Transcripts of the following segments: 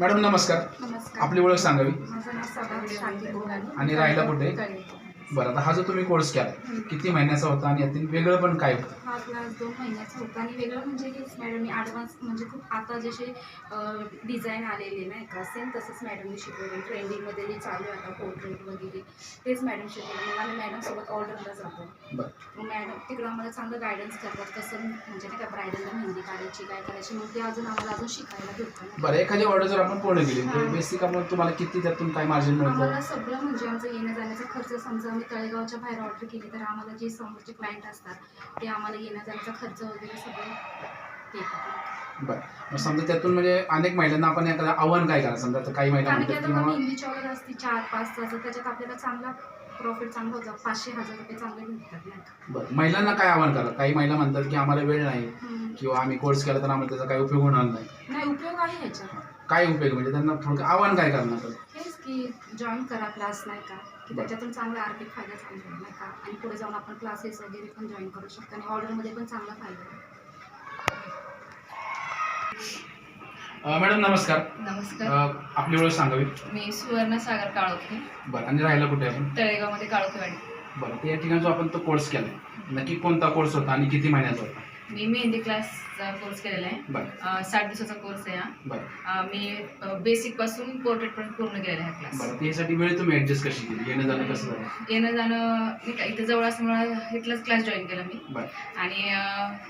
Madam नमस्कार. नमस्कार. आपली ओळख सांगावी. माझं नाव सभा शांती बोराडे आणि राहायला कुठे? बरं आता हा जो तुम्ही कोर्स केला किती महिन्याचा होता आणि यातील वेगळं पण काय होतं? हा क्लास दोन महिन्याचा होता आणि वेगळं म्हणजे हेच मॅडमनी ॲडव्हान्स म्हणजे खूप आता जसे डिझाईन आलेले नाही का सेम तसंच मॅडमने शिकवले. ट्रेंडिंगमध्ये जे चालू आहे आता पोर्ट्रेट वगैरे. तेच मॅडम शिकवले. आम्ही मॅडमसोबत ऑर्डरला जातो. बरं. मग मॅडम तिकडं आम्हाला चांगलं गायडन्स करतात कसं म्हणजे नाही का ब्रायडलला मेहंदी काढायची काय करायची मग ते अजून आम्हाला अजून शिकायला भेटतं. बरं एखादी ऑर्डर जर आपण पूर्ण केली. बेसिक आपण तुम्हाला किती त्यातून काय मार्जिन आम्हाला मिळतं सगळं म्हणजे आमचं येण्या जाण्याचा खर्च समजा आम्ही तळेगावच्या बाहेर ऑर्डर केली तर आम्हाला जे समोरचे क्लायंट असतात ते आम्हाला येण्या जाण्याचा खर्च वगैरे सगळं देतात. बरं. मग समजा त्यातून म्हणजे अनेक महिलांना आपण एखादं आव्हान काय करा समजा आता काही महिला कारण की म्हणतात आता की बाबा मेहंदीची ऑर्डर असते चार पाच तास त्याच्यात आपल्याला चांगला प्रॉफिट चांगला होता. पाचशे हजार रुपये चांगले भेटतात नाही का? बरं. महिलांना काय आव्हान करा काही महिला म्हणतात की आम्हाला वेळ नाही हम्म. किंवा आम्ही कोर्स केला तर आम्हाला त्याचा काही उपयोग होणार नाही. नाही उपयोग आहे ह्याच्यात. काय उपयोग? म्हणजे त्यांना थोडं आव्हान काय करणार? की जॉईन करा क्लास नाही का? की त्याच्यातून चांगला आर्थिक फायदा चांगला आहे, नाही का? आणि पुढे जाऊन आपण क्लासेस वगैरे पण जॉईन करू शकतो आणि ऑर्डरमध्ये पण चांगला फायदा आहे मॅडम नमस्कार. नमस्कार. अं, आपली ओळख सांगावी? मी सुवर्ण सागर काळोखे. बरं आणि राहायला कुठे आपण? तळेगावमध्ये काळोखेवाडी. बरं तर या ठिकाणी जो आपण तो कोर्स केला नक्की कोणता कोर्स होता आणि किती महिन्याचा होता? मी मेहंदी क्लासचा कोर्स केलेला आहे. साठ दिवसाचा कोर्स आहे हा. मी बेसिकपासून पोर्ट्रेट पण पूर्ण केलेला आहे क्लास बरं त्यासाठी वेळ तुम्ही ऍडजस्ट कशी केली? येणं जाणं कसं झालं? येणं जाणं नाही का इथं जवळ असल्यामुळे इथलाच क्लास जॉईन केला मी. आणि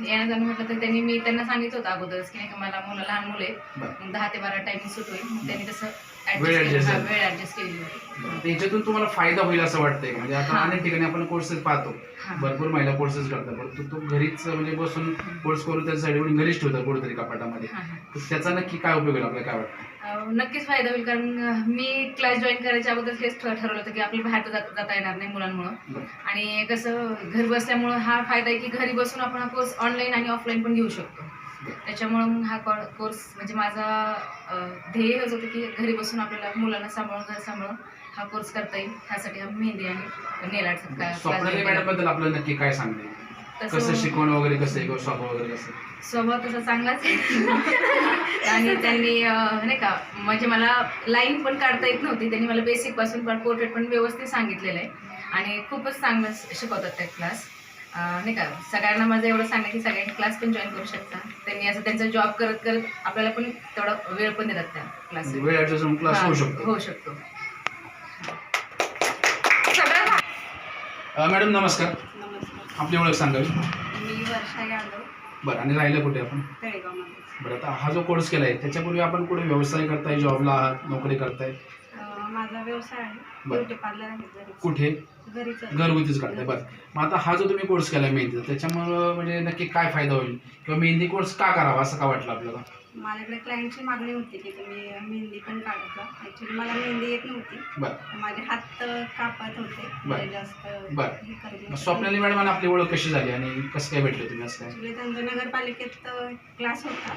येणं जाणं म्हटलं तर त्यांनी मी त्यांना सांगितलं होतं अगोदरच की नाही का मला मुलं लहान मुलं आहेत. दहा ते बारा टायमिंग सुट होईल मग त्यांनी तसं वेळ adjust adjust केलं. झाली. वेळ ऍडजस्ट केली होती बरं. तर याच्यातून तुम्हाला फायदा होईल असं वाटतंय का? म्हणजे आता हा. अनेक ठिकाणी आपण कोर्सेस पाहतो हा. भरपूर महिला कोर्सेस करतात परंतु तो घरीच म्हणजे बसून कोर्स करून त्याच्यासाठी एवढी घरीच ठेवतात कुठेतरी कपाटामध्ये हा, हा. तर त्याचा नक्की काय उपयोग होईल आपल्याला काय वाटतं अं, नक्कीच फायदा होईल कारण अं, मी क्लास जॉईन करायच्या अगोदर हेच ठ- ठरवलं होतं की आपल्या बाहेर जात- जाता येणार नाही मुलांमुळं बरं आणि कसं घर बसल्यामुळं हा फायदा आहे की घरी बसून आपण हा कोर्स ऑनलाईन आणि ऑफलाईन पण घेऊ शकतो त्याच्यामुळं मग हा कोर्स म्हणजे माझा ध्येय हेच होतं की घरी बसून आपल्याला मुलांना सांभाळून घर सांभाळून हा कोर्स करता येईल. ह्यासाठी हा मेहंदी आणि नेल मॅडमबद्दल आपल्याला नक्की काय सांगते? कसं शिकवणं वगैरे कसं आहे स्वभाव वगैरे कसं? स्वभाव तसा चांगलाच आहे. आणि त्यांनी नाही का म्हणजे मला लाईन पण काढता येत नव्हती. त्यांनी मला बेसिकपासून पण पोर्ट्रेट पण व्यवस्थित सांगितलेलं आहे. आणि खूपच चांगलं शिकवतात त्या क्लास नाही का सगळ्यांना माझं एवढं सांगा की सगळ्यांनी क्लास पण जॉईन करू शकता. त्यांनी असं त्यांचा जॉब करत करत आपल्याला पण तेवढा वेळ पण देतात त्या क्लास वेळ क्लास होऊ शकतो. होऊ शकतो. अं, मॅडम नमस्कार. नमस्कार. आपली ओळख सांगावी मी वर्षा यादव. बरं आणि राहिलं कुठे आपण? तळेगावमध्ये. बरं आता हा जो कोर्स केला आहे त्याच्यापूर्वी आपण कुठे व्यवसाय करताय जॉबला आहात नोकरी करताय? माझा व्यवसाय आहे. बरं. ब्युटी पार्लर आहे घरीच. कुठे? घरीच आहे. घरगुतीच करताय. बरं. मग आता हा जो तुम्ही कोर्स केला मेहंदीचा त्याच्यामुळं म्हणजे नक्की काय फायदा होईल? किंवा मेहंदी कोर्स का करावा असं का वाटलं आपल्याला? माझ्याकडे क्लायंटची मागणी होती की तुम्ही मेहंदी पण काढायचा ॲक्च्युली मला मेहंदी येत नव्हती. माझे हात कापत होते. जास्त. स्वप्नाली मॅडम आपली ओळख कशी झाली आणि कसं काय भेटलं तुम्ही असं Actually त्यांचा नगरपालिकेत क्लास होता.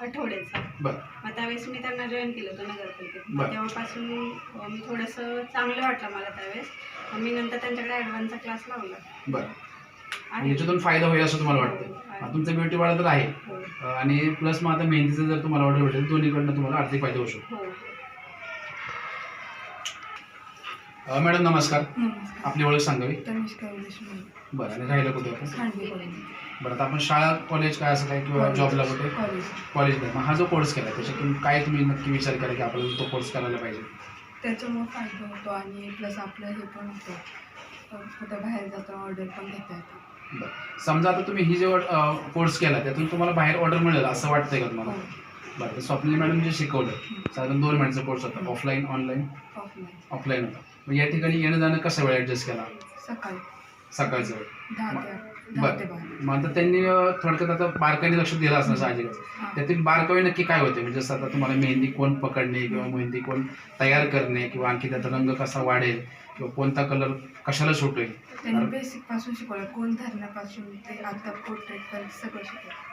आठवड्याचा. बरं. मग त्यावेळेस मी त्यांना जॉईन केलं होतं नगरपालिकेत. तेव्हापासून मी थोडंसं चांगलं वाटलं मला त्यावेळेस. मी नंतर त्यांच्याकडे ॲडव्हान्सचा क्लास लावला. बरं. आणि याच्यातून फायदा होईल असं तुम्हाला वाटतं तुमचं ब्युटी वाढा तर आहे. हो. आणि प्लस मग आता मेहंदीचं जर तुम्हाला ऑर्डर भेटेल दोन्हीकडनं तुम्हाला आर्थिक फायदा होऊ शकतो. हो. मॅडम नमस्कार. आपली ओळख सांगावी? बरं आणि राहिलं कुठे आपण बरं आता आपण शाळा कॉलेज काय असं काय किंवा जॉबला कुठे? कॉलेज मग हा जो कोर्स केला त्याच्यातून काय तुम्ही नक्की विचार करा की आपल्याला तो कोर्स करायला पाहिजे? त्याच्यामुळे फायदा होतो आणि प्लस आपलं हे पण होतं. कुठं बाहेर जातो ऑर्डर पण घेता येतं. समजा आता तुम्ही ही जो कोर्स केला त्यातून तुम्हाला बाहेर ऑर्डर मिळेल असं वाटतंय का तुम्हाला? हो. बरं स्वप्नील मॅडम जे शिकवलं साधारण दोन महिन्याचा कोर्स होता ऑफलाईन ऑनलाईन ऑफलाईन होता. मग या ठिकाणी येणं जाणं कसं वेळ ॲडजस्ट केला? सकाळी. सकाळचं वेळ. बरं. मग आता त्यांनी थोडक्यात आता बारकाईने लक्ष दिलं असणं साहजिकच. त्यातील बारकावे नक्की काय होते? म्हणजे जसं आता तुम्हाला मेहंदी कोण पकडणे किंवा मेहंदी कोण तयार करणे किंवा आणखी त्याचा रंग कसा वाढेल? किंवा कोणता कलर कशाला सूट होईल त्यांनी बेसिकपासून शिकवलं. कोण धरण्यापासून ते आता पोर्ट्रेट पण सगळं शिकवलं.